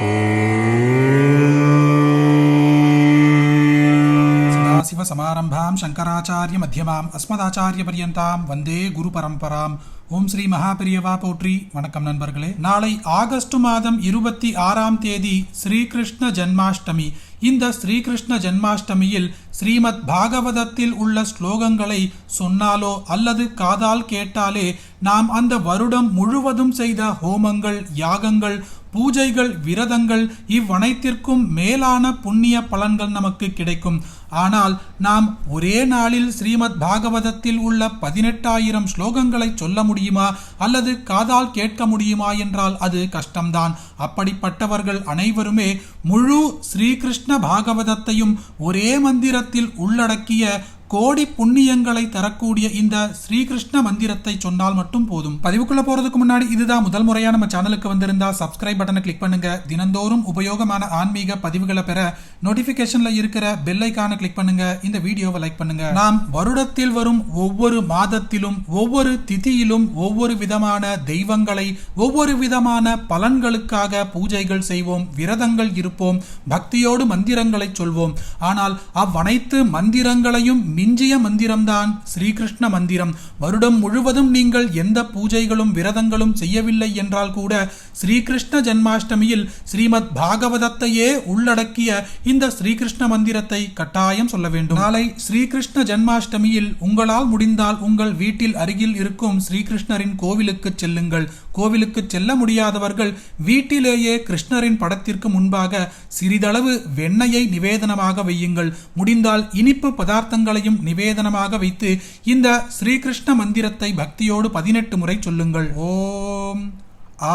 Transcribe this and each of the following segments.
సదాశివసమారంభాం శంకరాచార్య మధ్యమాం అస్మదాచార్యపర్యంతాం వందే గురు పరంపరాం ஓம் ஸ்ரீ மகாபெரியவா போற்றி. வணக்கம் நண்பர்களே. நாளை ஆகஸ்ட் மாதம் இருபத்தி ஆறாம் தேதி ஸ்ரீகிருஷ்ண ஜென்மாஷ்டமி. இந்த ஸ்ரீகிருஷ்ண ஜென்மாஷ்டமியில் ஸ்ரீமத் பாகவதத்தில் உள்ள ஸ்லோகங்களை சொன்னாலோ அல்லது காதால் கேட்டாலே நாம் அந்த வருடம் முழுவதும் செய்த ஹோமங்கள் யாகங்கள் பூஜைகள் விரதங்கள் இவ்வனைத்திற்கும் மேலான புண்ணிய பலன்கள் நமக்கு கிடைக்கும். ஆனால் நாம் ஒரே நாளில் ஸ்ரீமத் பாகவதத்தில் உள்ள பதினெட்டாயிரம் ஸ்லோகங்களை சொல்ல முடியுமா? அல்லது காதால் கேட்க முடியுமா என்றால் அது கஷ்டம்தான். அப்படிப்பட்டவர்கள் அனைவருமே முழு ஸ்ரீகிருஷ்ண பாகவதத்தையும் ஒரே மந்திரத்தில் உள்ளடக்கிய கோடி புண்ணியங்களை தரக்கூடிய இந்த ஸ்ரீகிருஷ்ண மந்திரத்தை சொன்னால் மட்டும் போதும். பதிவுக்குள்ள போறதுக்கு முன்னாடி இதுதான் முதல் முறையா நம்ம சேனலுக்கு வந்திருந்தா சப்ஸ்கிரைப் பட்டனை கிளிக் பண்ணுங்க. தினந்தோறும் உபயோகமான ஆன்மீக பதிவுகளை பெற நோட்டிபிகேஷன்ல இருக்கிற பெல் ஐக்கான கிளிக் பண்ணுங்க. இந்த வீடியோவை லைக் பண்ணுங்க. நாம் வருடத்தில் வரும் ஒவ்வொரு மாதத்திலும் ஒவ்வொரு திதியிலும் ஒவ்வொரு விதமான தெய்வங்களை ஒவ்வொரு விதமான பலன்களுக்காக பூஜைகள் செய்வோம் விரதங்கள் இருப்போம் பக்தியோடு மந்திரங்களை சொல்வோம். ஆனால் அவ்வனைத்து மந்திரங்களையும் மிஞ்சிய மந்திரம்தான் ஸ்ரீகிருஷ்ண மந்திரம். வருடம் முழுவதும் நீங்கள் எந்த பூஜைகளும் விரதங்களும் செய்யவில்லை என்றால் கூட ஸ்ரீகிருஷ்ண ஜன்மாஷ்டமியில் ஸ்ரீமத் பாகவதத்தையே உள்ளடக்கிய இந்த ஸ்ரீகிருஷ்ண மந்திரத்தை கட்டாயம் சொல்ல வேண்டும். நாளை ஸ்ரீகிருஷ்ண ஜன்மாஷ்டமியில் உங்களால் முடிந்தால் உங்கள் வீட்டில் அருகில் இருக்கும் ஸ்ரீகிருஷ்ணரின் கோவிலுக்கு செல்லுங்கள். கோவிலுக்கு செல்ல முடியாதவர்கள் வீட்டிலேயே கிருஷ்ணரின் படத்திற்கு முன்பாக சிறிதளவு வெண்ணையை நிவேதனமாக வையுங்கள். முடிந்தால் இனிப்பு பதார்த்தங்களையும் நிவேதனமாக வைத்து இந்த ஸ்ரீகிருஷ்ண மந்திரத்தை பக்தியோடு பதினெட்டு முறை சொல்லுங்கள் ஓம்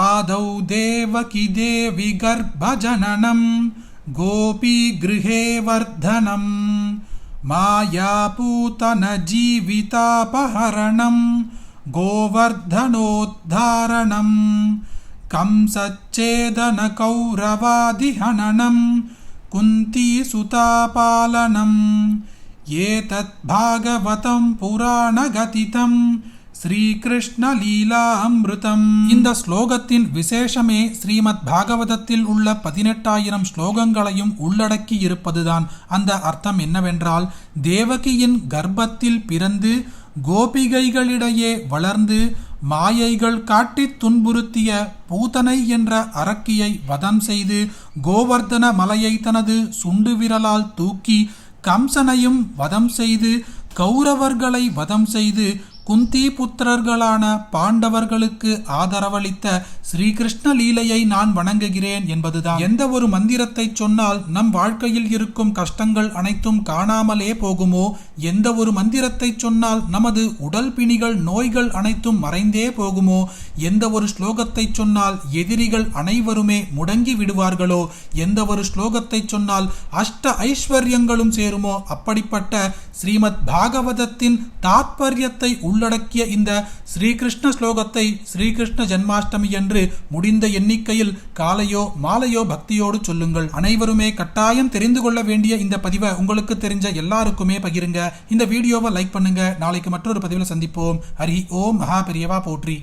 ஆதௌ தேவகி தேவி கர்ப்பஜனனம் கோபி கிருஹே வர்தனம் மாயாபூதன ஜீவிதாபஹரணம் गोवर्धनोद्धारणं कंसच्छेदनकौरवादिहननं कुन्तीसुतापालनम् ஏதத்பாகவதம் புராணகதிதம் ஸ்ரீகிருஷ்ணலீலாமிருதம் இந்த ஸ்லோகத்தின் விசேஷமே ஸ்ரீமத் பாகவதத்தில் உள்ள பதினெட்டாயிரம் ஸ்லோகங்களையும் உள்ளடக்கி இருப்பதுதான். அந்த அர்த்தம் என்னவென்றால் தேவகியின் கர்ப்பத்தில் பிறந்து கோபிகைகளிடையே வளர்ந்து மாயைகள் காட்டி துன்புறுத்திய பூதனை என்ற அரக்கியை வதம் செய்து கோவர்தன மலையை தனது சுண்டு விரலால் தூக்கி கம்சனையும் வதம் செய்து கௌரவர்களை வதம் செய்து குந்தி புத்திரர்களான பாண்டவர்களுக்கு ஆதரவளித்த ஸ்ரீகிருஷ்ண லீலையை நான் வணங்குகிறேன் என்பதுதான். எந்த ஒரு மந்திரத்தை சொன்னால் நம் வாழ்க்கையில் இருக்கும் கஷ்டங்கள் அனைத்தும் காணாமலே போகுமோ? எந்த ஒரு மந்திரத்தை சொன்னால் நமது உடல் பிணிகள் நோய்கள் அனைத்தும் மறைந்தே போகுமோ? எந்த ஒரு ஸ்லோகத்தை சொன்னால் எதிரிகள் அனைவருமே முடங்கி விடுவார்களோ? எந்த ஒரு ஸ்லோகத்தை சொன்னால் அஷ்ட ஐஸ்வர்யங்களும் சேருமோ? அப்படிப்பட்ட ஸ்ரீமத் பாகவதத்தின் தாத்பரியத்தை உள்ளடக்கிய இந்த ஸ்ரீகிருஷ்ண ஸ்லோகத்தை ஸ்ரீகிருஷ்ண ஜன்மாஷ்டமி என்று முடிந்த எண்ணிக்கையில் காலையோ மாலையோ பக்தியோடு சொல்லுங்கள். அனைவருமே கட்டாயம் தெரிந்து கொள்ள வேண்டிய இந்த பதிவை உங்களுக்கு தெரிஞ்ச எல்லாருக்குமே பகிருங்க. இந்த வீடியோவை லைக் பண்ணுங்க. நாளைக்கு மற்றொரு பதிவில் சந்திப்போம். ஹரி ஓம். மகா பெரியவா போற்றி.